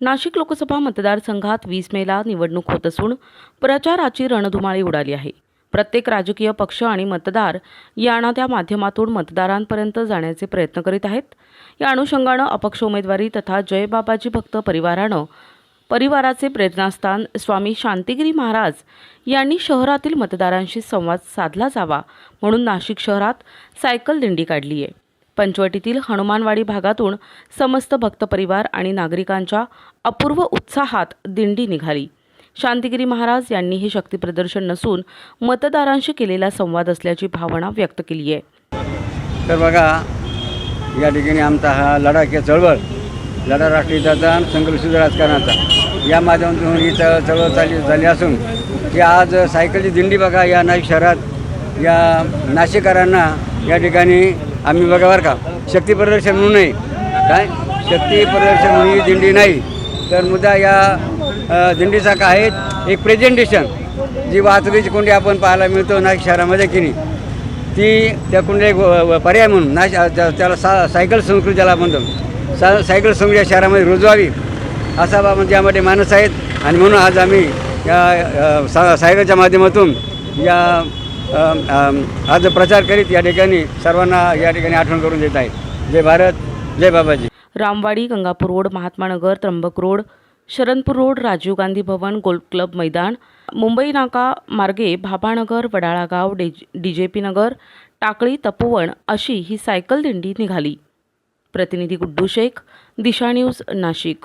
नाशिक लोकसभा मतदारसंघात वीस मेला निवडणूक होत असून प्रचाराची रणधुमाळी उडाली आहे. प्रत्येक राजकीय पक्ष आणि मतदार यांना त्या माध्यमातून मतदारांपर्यंत जाण्याचे प्रयत्न करीत आहेत. या अनुषंगानं अपक्ष उमेदवारी तथा जयबाबाजी भक्त परिवारानं परिवाराचे प्रेरणास्थान स्वामी शांतिगिरी महाराज यांनी शहरातील मतदारांशी संवाद साधला जावा म्हणून नाशिक शहरात सायकल दिंडी काढली आहे पंचवटीतील हनुमानवाडी भागातून समस्त भक्त परिवार आणि नागरिकांच्या अपूर्व उत्साहात दिंडी निघाली. शांतिगिरी महाराज यांनी हे शक्तीप्रदर्शन नसून मतदारांशी केलेला संवाद असल्याची भावना व्यक्त केली आहे. तर बघा या ठिकाणी आमचा हा लढा किंवा चळवळ लढा राष्ट्रीयचा आणि राजकारणाचा या माध्यमातून ही चळवळ चालली झाली असून की आज सायकलची दिंडी बघा या नाशिक शहरात या नाशिकरांना या ठिकाणी आम्ही बघा बरं का शक्ती प्रदर्शन म्हणून नाही. काय? शक्ती प्रदर्शन म्हणून ही दिंडी नाही. तर मुद्दा या अ, दिंडीचा काय आहे? एक प्रेझेंटेशन जी वाहतुकीची कोंडी आपण पाहायला मिळतो नाशिक शहरामध्ये की नाही. ती त्या कुंडे एक पर्याय म्हणून नाश त्या- त्याला सा सायकल संस्कृती ज्याला म्हणतो. सा सायकल संस्कृती या शहरामध्ये रुजवावी. असा बाबा म्हणजे यामध्ये माणूस आहेत. आणि म्हणून आज आम्ही या सा सायकलच्या माध्यमातून या आज प्रचार करीत या ठिकाणी सर्वांना या ठिकाणी आठवण करून देत आहेत. जय भारत जय Babaji. Ramwadi Gangapur road Mahatma Nagar Trimbak road Sharanpur road Rajiv Gandhi Bhavan golf club मैदान मुंबई नाका मार्गे Bhabhanagar Wadalagaon D J P Nagar Takli Tapovan अशी ही सायकल दिंडी निघाली. प्रतिनिधी गुड्डू शेख दिशा न्यूज नाशिक.